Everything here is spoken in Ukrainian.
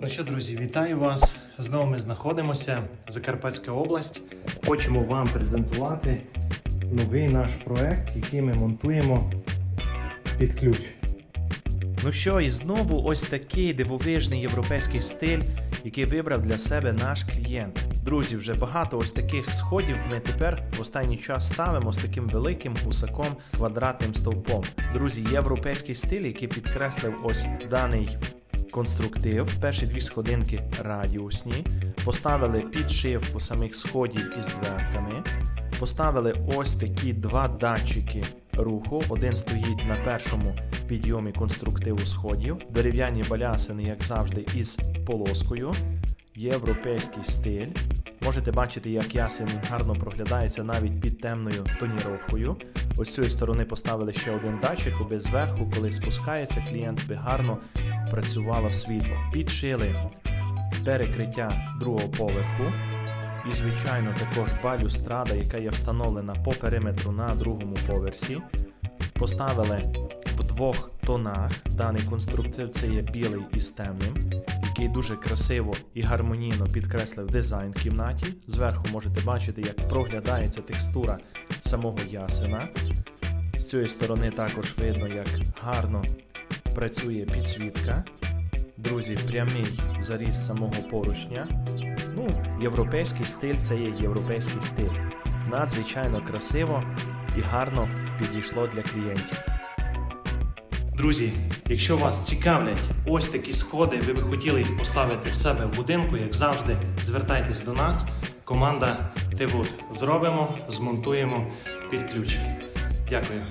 Ну що, друзі, вітаю вас. Знову ми знаходимося. Закарпатська область. Хочемо вам презентувати новий наш проект, який ми монтуємо під ключ. Ну що, і знову ось такий дивовижний європейський стиль, який вибрав для себе наш клієнт. Друзі, вже багато ось таких сходів ми тепер в останній час ставимо з таким великим гусаком квадратним стовпом. Друзі, європейський стиль, який підкреслив ось даний конструктив. Перші дві сходинки радіусні. Поставили підшивку самих сходів із дверками. Поставили ось такі два датчики руху. Один стоїть на першому підйомі конструктиву сходів. Дерев'яні балясини, як завжди, із полоскою. Європейський стиль. Можете бачити, як ясен гарно проглядається навіть під темною тоніровкою. Ось з цієї сторони поставили ще один датчик, аби зверху, коли спускається клієнт, би гарно працювало світло. Підшили перекриття другого поверху. І, звичайно, також балюстрада, яка є встановлена по периметру на другому поверсі. Поставили в двох тонах. Даний конструктив це є білий із темним, який дуже красиво і гармонійно підкреслив дизайн в кімнаті. Зверху можете бачити, як проглядається текстура самого ясена. З цієї сторони також видно, як гарно працює підсвітка. Друзі, прямий заріз самого поручня. Ну, європейський стиль це є європейський стиль. Надзвичайно красиво і гарно підійшло для клієнтів. Друзі, якщо вас цікавлять ось такі сходи, ви би хотіли поставити в себе в будинку, як завжди, звертайтесь до нас. Команда Тивуд. Зробимо, змонтуємо під ключ. Дякую.